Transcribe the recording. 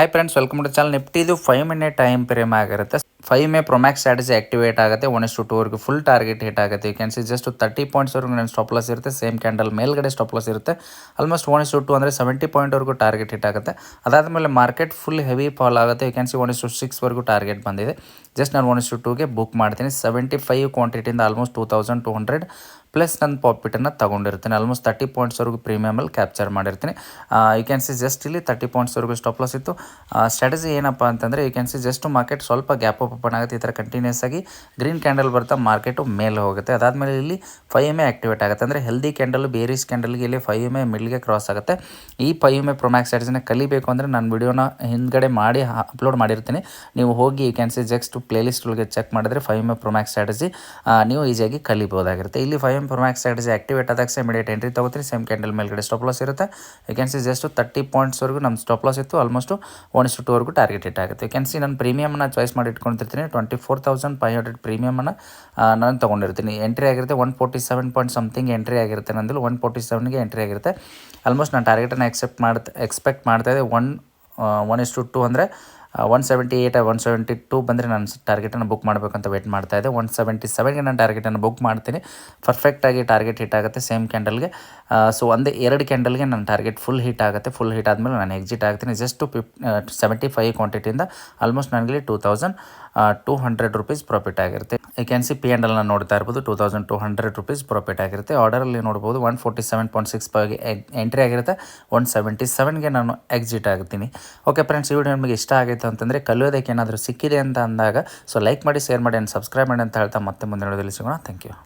Hi friends welcome to channel ನಿಫ್ಟಿದು five minute time frame ಆಗಿರುತ್ತೆ. Five EMA promax strategy activate ಆಗುತ್ತೆ. One is to ಟೂವರೆಗೂ full target hit ಆಗುತ್ತೆ. You can see just thirty ಪಾಯಿಂಟ್ಸ್ವರೆಗೂ ನನ್ನ stop loss ಇರುತ್ತೆ. Same candle ಮೇಲ್ಗಡೆ stop loss ಇರುತ್ತೆ. Almost one is to ಅಂದರೆ seventy ಪಾಯಿಂಟ್ವರೆಗೂ ಟಾರ್ಗೆಟ್ ಹಿಟ್ ಆಗುತ್ತೆ. ಅದಾದ ಮೇಲೆ ಮಾರ್ಕೆಟ್ ಫುಲ್ ಹೆವಿ ಫಾಲ್ ಆಗುತ್ತೆ you can see one is to ಸಿಕ್ಸ್ವರೆಗೂ target ಬಂದಿದೆ. ಜಸ್ಟ್ ನಾನು ಒನ್ ಇಸ್ ಟು ಟೂಗೆ ಬುಕ್ ಮಾಡ್ತೀನಿ. Seventy five ಕ್ವಾಂಟಿಟಿಯಿಂದ almost two thousand two hundred plus ನನ್ನ ಪ್ರಾಫಿಟನ್ನು ತೊಗೊಂಡಿರ್ತೀನಿ. ಆಲ್ಮೋಸ್ಟ್ ತರ್ಟಿ ಪಾಯಿಂಟ್ಸ್ವರೆಗೂ ಪ್ರೀಮಿಯಮಲ್ಲಿ ಕ್ಯಾಪ್ಚರ್ ಮಾಡಿರ್ತೀನಿ. ಯು ಕ್ಯಾನ್ ಸಿ ಜಸ್ಟ್ ಇಲ್ಲಿ ತರ್ಟಿ ಪಾಯಿಂಟ್ಸ್ವರೆಗೂ ಸ್ಟಾಪ್ ಲಾಸ್ ಇತ್ತು. ಸ್ಟ್ರಾಟಜಿ ಏನಪ್ಪ ಅಂತಂದರೆ you can see just market ಸ್ವಲ್ಪ ಗ್ಯಾಪ್ ಅಪ್ ಓಪನ್ ಆಗುತ್ತೆ. ಈ ಥರ ಕಂಟಿನ್ಯೂಸ್ ಆಗಿ ಗ್ರೀನ್ ಕ್ಯಾಂಡಲ್ ಬರ್ತಾ ಮಾರ್ಕೆಟು ಮೇಲೆ ಹೋಗುತ್ತೆ. ಅದಾದಮೇಲೆ ಇಲ್ಲಿ ಫೈವ್ ಎಂ ಎ ಆಕ್ಟಿವೇಟ್ ಆಗುತ್ತೆ. ಅಂದರೆ ಹೆಲ್ದಿ ಕ್ಯಾಂಡಲ್ ಬೇರೀಸ್ ಕ್ಯಾಂಡಲ್ಗೆ ಇಲ್ಲಿ ಫೈವ್ ಎಂ ಎ ಮಿಡ್ಗೆ ಕ್ರಾಸ್ ಆಗುತ್ತೆ. ಈ ಫೈವ್ ಎಂ ಎ ಪ್ರೊಮ್ಯಾಕ್ಸ್ ಸ್ಟ್ರಾಟಜಿನ ಕಲಿಬೇಕು ಅಂದರೆ ನಾನು ವಿಡಿಯೋನ ಹಿಂದ್ಗಡೆ ಮಾಡಿ ಅಪ್ಲೋಡ್ ಮಾಡಿರ್ತೀನಿ. ನೀವು ಹೋಗಿ you can see just playlist ಒಳಗೆ ಚೆಕ್ ಮಾಡಿದ್ರೆ five M A promax strategy ನೀವು ಈಸಿಯಾಗಿ ಕಲಿಬೋದಾಗಿರುತ್ತೆ ಇಲ್ಲಿ five M promax strategy activate ಆದಾಗ ಇಮಿಡಿಯೇಟ್ ಎಂಟ್ರಿ ತಗೋತೀರಿ ಸೇಮ್ ಕ್ಯಾಂಡಲ್ ಮೇಲ್ಗಡೆ ಸ್ಟಾಪ್ ಲಾಸ್ ಇರುತ್ತೆ. You can see just thirty ಪಾಯಿಂಟ್ಸ್ವರೆಗೂ ನಮ್ಮ ಸ್ಟಾಪ್ ಲಾಸ್ ಇತ್ತು ಆಲ್ಮೋಸ್ಟ್ ಒನ್ ಇಷ್ಟು ಟೂವರೆಗೂ ಟಾರ್ಗೆಟ್ ಇಟ್ ಆಗುತ್ತೆ. ಯು ಕ್ಯಾನ್ ಸಿ ನಾನು ಪ್ರೀಮಿಯಮ್ನ ಚಾಯ್ಸ್ ಮಾಡಿ ಇಟ್ಕೊಂಡಿರ್ತೀನಿ twenty four thousand five hundred ಪ್ರೀಮಿಯಮನ್ನು ನಾನು ತೊಗೊಂಡಿರ್ತೀನಿ. ಎಂಟ್ರಿ ಆಗಿರುತ್ತೆ one forty seven point something entry ಆಗಿರುತ್ತೆ ನಂದಲ್ಲಿ ಒನ್ ಫೋರ್ಟಿ ಸೆವೆನ್ಗೆ ಎಂಟ್ರಿ ಆಗಿರುತ್ತೆ. ಆಲ್ಮೋಸ್ಟ್ ನಾನು ಟಾರ್ಗೆಟನ್ನು ಎಕ್ಸೆಪ್ಟ್ ಮಾಡ್ತಾ ಎಕ್ಸ್ಪೆಕ್ಟ್ ಮಾಡ್ತಾಯಿದ್ದೆ ಒನ್ ಒನ್ ಇಷ್ಟು ಟು ಅಂದರೆ one seventy eight one seventy two ಬಂದರೆ ನಾನು ಟಾರ್ಗೆಟನ್ನು ಬುಕ್ ಮಾಡಬೇಕಂತ ವೆಯ್ಟ್ ಮಾಡ್ತಾ ಇದ್ದೆ. ಒನ್ ಸೆವೆಂಟಿ ಸೆವೆನ್ಗೆ ನಾನು ಟಾರ್ಗೆಟನ್ನು ಬುಕ್ ಮಾಡ್ತೀನಿ. ಪರ್ಫೆಕ್ಟಾಗಿ ಟಾರ್ಗೆಟ್ ಹಿಟ್ ಆಗುತ್ತೆ ಸೇಮ್ ಕ್ಯಾಂಡಲ್ಗೆ ಸೊ ಒಂದೇ ಎರಡು ಕ್ಯಾಂಡಲ್ಗೆ ನನ್ನ ಟಾರ್ಗೆಟ್ ಫುಲ್ ಹಿಟ್ ಆಗುತ್ತೆ. ಫುಲ್ ಹಿಟ್ ಆದಮೇಲೆ ನಾನು ಎಕ್ಸಿಟ್ ಆಗ್ತೀನಿ. ಜಸ್ಟ್ ಫಿಫ್ ಸೆವೆಂಟಿ ಫೈವ್ ಕ್ವಾಂಟಿಟಿಯಿಂದ ಆಲ್ಮೋಸ್ಟ್ ನನಗೆ two thousand two hundred rupees profit ಆಗಿರುತ್ತೆ. ಈ ಕ್ಯಾನ್ ಸಿ ಪಿ ಆ್ಯಂಡ್ ಎಲ್ನ ನೋಡ್ತಾ ಇರ್ಬೋದು. Two thousand two hundred rupees profit ಆಗಿರುತ್ತೆ. ಆರ್ಡರಲ್ಲಿ ನೋಡ್ಬೋದು one forty seven point six ಫೈವ್ಗೆ entry ಆಗಿರುತ್ತೆ. ಒನ್ ಸೆವೆಂಟಿ ಸೆವೆನ್ಗೆ ನಾನು ಎಕ್ಸಿಟ್ ಆಗ್ತೀನಿ ಓಕೆ ಫ್ರೆಂಡ್ಸ್ ಈ ವಿಡಿಯೋ ನಿಮಗೆ ಇಷ್ಟ ಆಗಿತ್ತು ಅಂತಂದರೆ ಕಲಿಯೋದಕ್ಕೆ ಏನಾದರೂ ಸಿಕ್ಕಿದೆ ಅಂತ ಅಂದಾಗ ಸೊ ಲೈಕ್ ಮಾಡಿ ಶೇರ್ ಮಾಡಿ ಆ್ಯಂಡ್ ಸಬ್ಸ್ಕ್ರೈಬ್ ಮಾಡಿ ಅಂತ ಹೇಳ್ತಾ ಮತ್ತೆ ಮುಂದೆ ನೋಡೋದಲ್ಲಿ ಸಿಗೋಣ. Thank you